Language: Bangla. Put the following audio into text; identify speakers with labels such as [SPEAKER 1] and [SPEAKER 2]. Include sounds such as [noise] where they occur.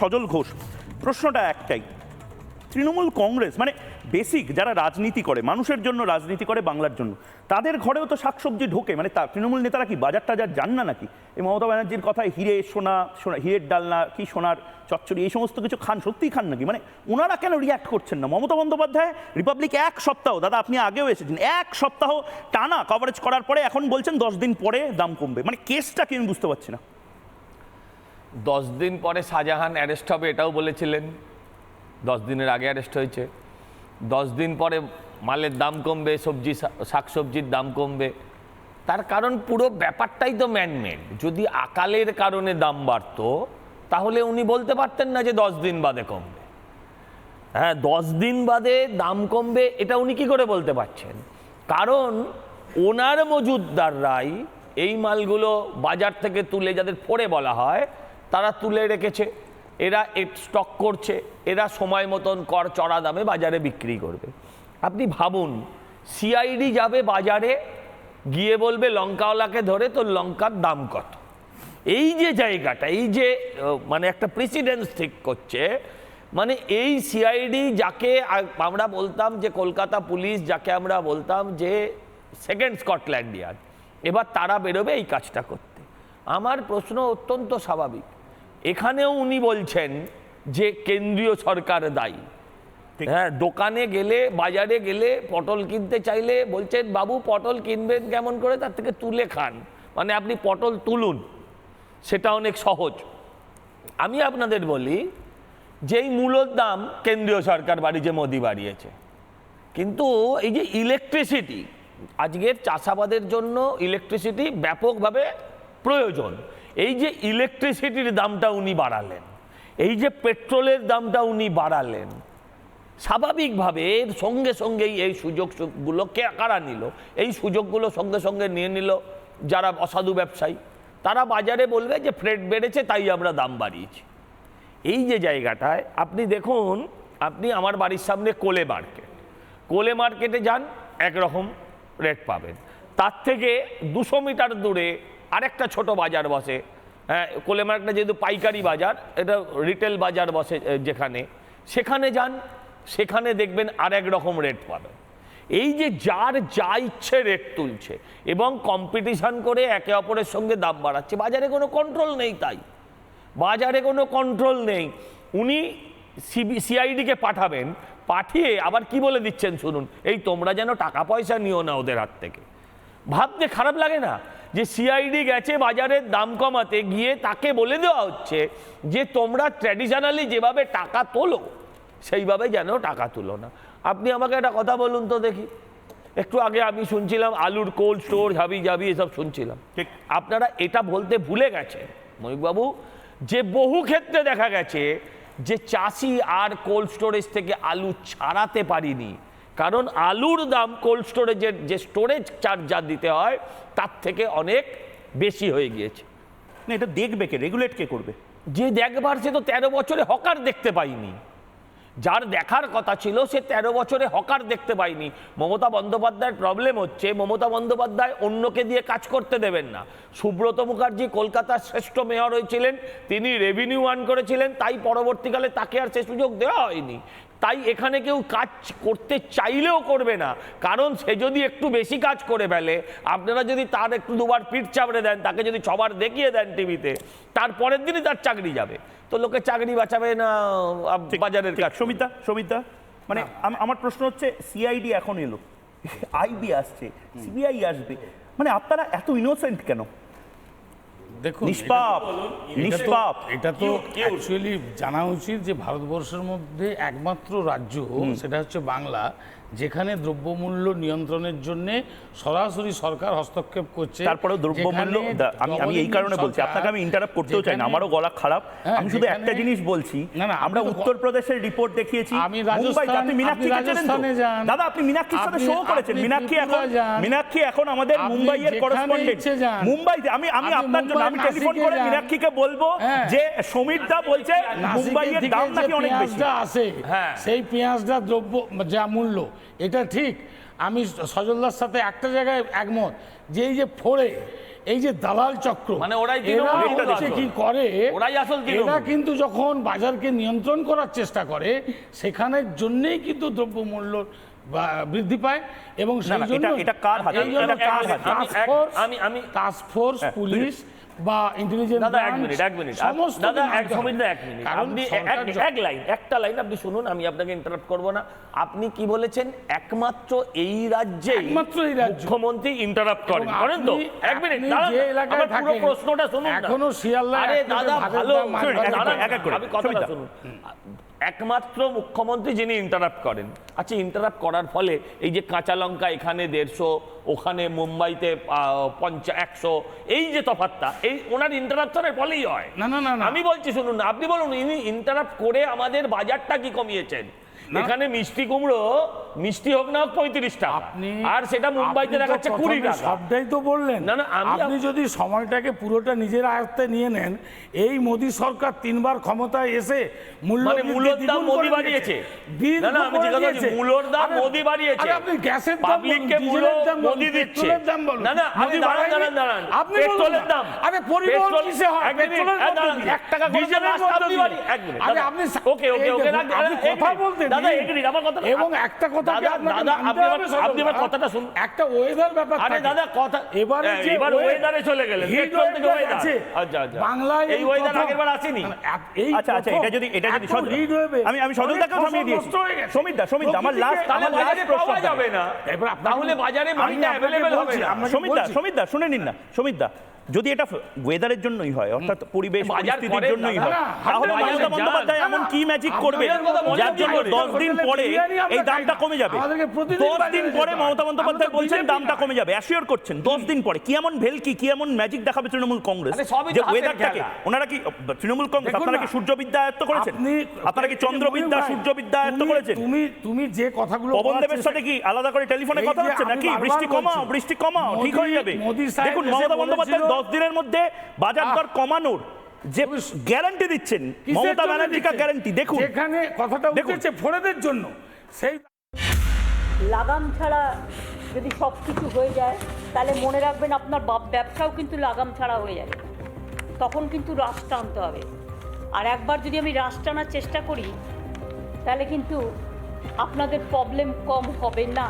[SPEAKER 1] সজল ঘোষ, প্রশ্নটা একটাই। তৃণমূল কংগ্রেস মানে বেসিক যারা রাজনীতি করে, মানুষের জন্য রাজনীতি করে, বাংলার জন্য, তাদের ঘরেও তো শাকসবজি ঢোকে মানে তা তৃণমূল নেতারা কি বাজার টাজার যান না নাকি? এই মমতা ব্যানার্জির কথায় হিরে সোনা সোনা, হিরের ডালনা, কি সোনার চচ্চড়ি, এই সমস্ত কিছু খান, সত্যিই খান নাকি? মানে ওনারা কেন রিয়াক্ট করছেন না? মমতা বন্দ্যোপাধ্যায় রিপাবলিক এক সপ্তাহ, দাদা আপনি আগেও এসেছেন, এক সপ্তাহ টানা কভারেজ করার পরে এখন বলছেন দশ দিন পরে দাম কমবে। মানে কেসটা কি আমি বুঝতে পারছি না।
[SPEAKER 2] দশ দিন পরে শাহজাহান অ্যারেস্ট হবে এটাও বলেছিলেন। দশ দিনের আগে অ্যারেস্ট হয়েছে। দশ দিন পরে মালের দাম কমবে, সবজি শাকসবজির দাম কমবে। তার কারণ পুরো ব্যাপারটাই তো ম্যানমেড যদি আকালের কারণে দাম বাড়তো, তাহলে উনি বলতে পারতেন না যে দশ দিন বাদে কমবে। হ্যাঁ দশ দিন বাদে দাম কমবে, এটা উনি কি করে বলতে পারছেন? কারণ ওনার মজুদদাররাই এই মালগুলো বাজার থেকে তুলে যাদের পড়ে বলা হয় তারা তুলে রেখেছে, এরা স্টক করছে, এরা সময় মতন কর চড়া দামে বাজারে বিক্রি করবে। আপনি ভাবুন সিআইডি যাবে বাজারে, গিয়ে বলবে, লঙ্কাওয়ালাকে ধরে তোর লঙ্কার দাম কত? এই যে জায়গাটা, এই যে মানে একটা প্রেসিডেন্স ঠিক করছে মানে এই সিআইডি যাকে আমরা বলতাম যে কলকাতা পুলিশ, যাকে আমরা বলতাম যে সেকেন্ড স্কটল্যান্ড ইয়ার্ড এবার তারা বেরোবে এই কাজটা করতে। আমার প্রশ্ন অত্যন্ত স্বাভাবিক। এখানেও উনি বলছেন যে কেন্দ্রীয় সরকার দায়ী। হ্যাঁ দোকানে গেলে বাজারে গেলে পটল কিনতে চাইলে বলছেন বাবু পটল কিনবেন কেমন করে? তার থেকে তুলে খান। মানে আপনি পটল তুলুন সেটা অনেক সহজ। আমি আপনাদের বলি যেই মূলর দাম কেন্দ্রীয় সরকার বাড়ি যে মোদি বাড়িয়েছে কিন্তু এই যে ইলেকট্রিসিটি আজকের চাষাবাদের জন্য ইলেকট্রিসিটি ব্যাপকভাবে প্রয়োজন। এই যে ইলেকট্রিসিটির দামটা উনি বাড়ালেন, এই যে পেট্রোলের দামটা উনি বাড়ালেন, স্বাভাবিকভাবে এর সঙ্গে সঙ্গেই এই সুযোগ সুযোগগুলো কে কারা নিল? এই সুযোগগুলো সঙ্গে সঙ্গে নিয়ে নিল যারা অসাধু ব্যবসায়ী। তারা বাজারে বলবে যে ফ্রেট বেড়েছে, তাই আমরা দাম বাড়িয়েছি। এই যে জায়গাটায় আপনি দেখুন, আপনি আমার বাড়ির সামনে কোলে মার্কেট। কোলে মার্কেটে যান, একরকম রেট পাবেন। তার থেকে দুশো মিটার দূরে আরেকটা ছোট বাজার বসে। হ্যাঁ কোলে মার্কেটে যেহেতু পাইকারি বাজার, এটা রিটেল বাজার বসে যেখানে। সেখানে যান, সেখানে দেখবেন আর এক রকম রেট পাবেন। এই যে যার যা ইচ্ছে রেট তুলছে এবং কম্পিটিশন করে একে অপরের সঙ্গে দাম বাড়াচ্ছে, বাজারে কোনো কন্ট্রোল নেই তাই। বাজারে কোনো কন্ট্রোল নেই। উনি সিবি সিআইডিকে পাঠাবেন, পাঠিয়ে আবার কি বলে দিচ্ছেন শুনুন, এই তোমরা যেন টাকা পয়সা নিও না ওদের হাত থেকে। ভাবতে খারাপ লাগে না। যে সিআইডি গেছে বাজারের দাম কমাতে গিয়ে তাকে বলে দেওয়া হচ্ছে যে তোমরা ট্র্যাডিশনালি যেভাবে টাকা তোলো সেইভাবে যেন টাকা তুলো না। আপনি আমাকে একটা কথা বলুন তো দেখি। একটু আগে আমি শুনছিলাম আলুর কোল্ড স্টোর হাবি জাবি এসব শুনছিলাম।
[SPEAKER 1] ঠিক।
[SPEAKER 2] আপনারা এটা বলতে ভুলে গেছেন ময়ূকবাবু যে বহু ক্ষেত্রে দেখা গেছে যে চাষি আর কোল্ড স্টোরেজ থেকে আলু ছাড়াতে পারিনি। কারণ আলুর দাম কোল্ড স্টোরেজের যে স্টোরেজ চার্জ যা দিতে হয় তার থেকে অনেক বেশি হয়ে গিয়েছে।
[SPEAKER 1] না এটা দেখবে কে? রেগুলেট কে করবে?
[SPEAKER 2] যে দেখবার সে তো তেরো বছরে হকার দেখতে পাইনি যার দেখার কথা ছিল সে তেরো বছরে হকার দেখতে পাইনি মমতা বন্দ্যোপাধ্যায়ের প্রবলেম হচ্ছে মমতা বন্দ্যোপাধ্যায় অন্যকে দিয়ে কাজ করতে দেবেন না। সুব্রত মুখার্জি কলকাতার শ্রেষ্ঠ মেয়র হয়েছিলেন তিনি রেভিনিউ আর্ন করেছিলেন তাই পরবর্তীকালে তাকে আর সে সুযোগ দেওয়া হয়নি। তাই এখানে কেউ কাজ করতে চাইলেও করবে না। কারণ সে যদি একটু বেশি কাজ করে ফেলে আপনারা যদি তার একটু দুবার পিঠ চাপড়ে দেন তাকে যদি ছবার দেখিয়ে দেন টিভিতে তারপরের দিনই তার চাকরি যাবে। তো লোকে চাকরি বাঁচাবে না বাজারের কাজ?
[SPEAKER 1] সমিতা সমিতা মানে আম- আমার প্রশ্ন হচ্ছে সিআইডি এখন এলো। [laughs] আইবি আসছে সিবিআই আসবে। মানে আপনারা এত ইনোসেন্ট কেন?
[SPEAKER 3] দেখুন
[SPEAKER 1] নিষ্পাপ
[SPEAKER 3] এটা তো-
[SPEAKER 1] নিষ্পাপ।
[SPEAKER 3] এটা তো অ্যাকচুয়ালি জানা উচিত যে ভারতবর্ষের মধ্যে একমাত্র রাজ্য সেটা হচ্ছে বাংলা। যেখানে দ্রব্যমূল্য নিয়ন্ত্রণের জন্য সরাসরি সরকার হস্তক্ষেপ করছে
[SPEAKER 1] তারপরে দ্রব্যমূল্য আমি আমি এই কারণে বলছি আপনাকে আমি ইন্টারাপ্ট করতেও চাই না আমারও গলা খারাপ
[SPEAKER 3] হ্যাঁ,
[SPEAKER 1] আমি শুধু একটা জিনিস বলছি
[SPEAKER 3] না, না,
[SPEAKER 1] আমরা উত্তরপ্রদেশের রিপোর্ট দেখিয়েছি
[SPEAKER 3] আমি
[SPEAKER 1] আপনি তো?
[SPEAKER 3] রাজস্থানে যান।
[SPEAKER 1] দাদা আপনি মীনাক্ষীর সাথে শো করেছেন মীনাক্ষী এখন। মীনাক্ষী এখন আমাদের মুম্বাইয়ের করেসপন্ডেন্ট মুম্বাইতে আমি আমি আপনার জন্য আমি টেলিফোন করে। মীনাক্ষীকে বলব
[SPEAKER 3] হ্যাঁ।
[SPEAKER 1] যে সমীর দা বলছে মুম্বাইয়ের দাম নাকি অনেক বেশি
[SPEAKER 3] আসে
[SPEAKER 2] হ্যাঁ।
[SPEAKER 3] সেই পেঁয়াজটা দ্রব্য যা মূল্য এটা ঠিক আমি সজলদার সাথে একটা জায়গায় একমত যে এই যে ফোড়ে এই যে দালাল চক্র
[SPEAKER 2] মানে ওরাই।
[SPEAKER 3] কি করে
[SPEAKER 2] ওরাই আসল।
[SPEAKER 3] এরা কিন্তু যখন বাজারকে নিয়ন্ত্রণ করার চেষ্টা করে সেখানের জন্যেই কিন্তু দ্রব্যমূল্য বৃদ্ধি পায় এবং সেই জন্য?
[SPEAKER 2] আমি আমি-
[SPEAKER 3] টাস্ক ফোর্স পুলিশ বা ইন্টেলিজেন্স
[SPEAKER 2] দাদা এক মিনিট এক মিনিট। দাদা এক সময় এক মিনিট। আপনি এক- লাইন একটা লাইন আপনি শুনুন আমি আপনাকে ইন্টারাপ্ট করব না। আপনি কি বলেছেন? একমাত্র এই রাজ্যে
[SPEAKER 3] একমাত্র এই রাজ্য।
[SPEAKER 2] মুখ্যমন্ত্রী ইন্টারাপ্ট করেন। করেন তো? এক মিনিট
[SPEAKER 3] যে এলাকায়
[SPEAKER 2] পুরো প্রশ্নটা শুনুন।
[SPEAKER 3] এখনও শিয়ালদায়
[SPEAKER 2] আরে দাদা ভালো। আমি কথাটা শুনুন। একমাত্র মুখ্যমন্ত্রী যিনি ইন্টারাপ্ট করেন। আচ্ছা ইন্টারাপ্ট করার ফলে এই যে কাঁচা লঙ্কা এখানে দেড়শো ওখানে মুম্বাইতে পঞ্চা একশো এই যে তফাতটা এই ওনার ইন্টারাপশনের ফলেই হয়।
[SPEAKER 3] না, না, না।
[SPEAKER 2] আমি বলছি শুনুন আপনি বলুন ইনি ইন্টারাপ্ট করে আমাদের বাজারটা কি কমিয়েছেন? এখানে মিষ্টি কুমড়ো মিষ্টি হোক না হোক পঁয়ত্রিশ টাকা।
[SPEAKER 3] আপনি
[SPEAKER 2] আর সেটা মুম্বাইতে দেখাচ্ছে কুড়ি টাকা।
[SPEAKER 3] সবটাই তো বললেন।
[SPEAKER 2] না, না,
[SPEAKER 3] আপনি যদি সময়টাকে পুরোটা নিজের আয়ত্তে নিয়ে নেন এই মোদী সরকার তিনবার ক্ষমতায় এসে মূল্য
[SPEAKER 2] মানে দাম মোদি বাড়িয়েছে। না আমি। মূল্যর দাম মোদি বাড়িয়েছে।
[SPEAKER 3] আপনি গ্যাসের দাম
[SPEAKER 2] পাবলিককে মূল্য
[SPEAKER 3] দাম
[SPEAKER 2] মোদি দিচ্ছে।
[SPEAKER 3] দাম বলুন।
[SPEAKER 2] না না আপনি দাঁড়ান দাঁড়ান দাঁড়ান।
[SPEAKER 3] আপনি
[SPEAKER 2] পেট্রোলের দাম।
[SPEAKER 3] আরে পরিবহন কিসে হয়? পেট্রোলের মধ্য
[SPEAKER 2] এক টাকা করে আপনি বাড়ি- এক মিনিট,
[SPEAKER 3] আরে আপনি
[SPEAKER 2] ওকে, ওকে, ওকে,
[SPEAKER 3] কথা বলতে
[SPEAKER 2] দাদা, মিনিট, আমার কথা-
[SPEAKER 3] এবং একটা কথা
[SPEAKER 2] দাদা, দাদা, আপনি আপনি আমার কথাটা শুনুন।
[SPEAKER 3] একটা ওয়েদার ব্যাপার
[SPEAKER 2] আরে দাদা কথা
[SPEAKER 3] এবারে
[SPEAKER 2] হ্যাঁ, এবার ওয়েদারে চলে গেলেন। পেট্রোল থেকে ওয়েদার আচ্ছা আচ্ছা।
[SPEAKER 3] বাংলায়
[SPEAKER 2] এই ওয়েদার
[SPEAKER 3] প্রথম-
[SPEAKER 2] আসেনি।
[SPEAKER 3] না, না, এই
[SPEAKER 1] আচ্ছা আচ্ছা এটা যদি এটা যদি আমি আমি সজলদাকেও থামিয়ে দিয়েছি।
[SPEAKER 3] হয়ে গেছে।
[SPEAKER 1] সমিতদা সমিতদা আমার লাস্ট আমার লাস্ট প্রশ্ন
[SPEAKER 2] যাবে না।
[SPEAKER 3] এবার
[SPEAKER 2] তাহলে বাজারে মালটা
[SPEAKER 3] আপনাকে
[SPEAKER 2] হবে না।
[SPEAKER 3] আপনাকে
[SPEAKER 1] সমিতদা
[SPEAKER 3] বলছি।
[SPEAKER 1] সমিতদা শুনে নিন না। সমিতদা যদি এটা ওয়েদারের জন্যই হয় অর্থাৎ পরিবেশ পরিস্থিতির জন্যই হয় তাহলে মমতা বন্দ্যোপাধ্যায় এমন কি ম্যাজিক করবে? যার জন্য দশ দিন পরে এই দামটা কমে যাবে।
[SPEAKER 3] আমাদেরকে প্রতিদিন
[SPEAKER 1] দশ দিন পরে মমতা বন্দ্যোপাধ্যায় বলছেন দামটা কমে যাবে। অ্যাসিওর করছেন দশ দিন পরে কি এমন ভেলকি কি এমন ম্যাজিক দেখাবে তৃণমূল কংগ্রেস? যে ওয়েদারটাকে ওনারা কি তৃণমূল কংগ্রেস আপনারা কি সূর্যবিদ্যা আয়ত্ত করেছেন?
[SPEAKER 3] আপনি-
[SPEAKER 1] আপনারা কি চন্দ্রবিদ্যা সূর্যবিদ্যা আয়ত্ত করেছেন?
[SPEAKER 3] তুমি তুমি যে কথাগুলো
[SPEAKER 1] পবন দেবের সাথে কি আলাদা করে টেলিফোনে কথা হচ্ছে নাকি? বৃষ্টি কমাও বৃষ্টি কমাও ঠিক হয়ে যাবে। দেখুন মমতা বন্দ্যোপাধ্যায় দশ দিনের মধ্যে বাজার দর কমানোর যে গ্যারান্টি দিচ্ছেন মমতা
[SPEAKER 3] জন্য
[SPEAKER 1] ব্যানার্জি
[SPEAKER 3] দিচ্ছে?
[SPEAKER 1] গ্যারান্টি দেখুন।
[SPEAKER 3] এখানে কথাটা
[SPEAKER 1] দেখুন।
[SPEAKER 3] উঠেছে ফোড়েদের জন্য সেই
[SPEAKER 4] লাগাম ছাড়া যদি সব কিছু হয়ে যায় তাহলে মনে রাখবেন আপনার বাপ ব্যবসাও কিন্তু লাগাম ছাড়া হয়ে যাবে। তখন কিন্তু রাশ টানতে হবে। আর একবার যদি আমি রাশ টানার চেষ্টা করি তাহলে কিন্তু আপনাদের প্রবলেম কম হবে না।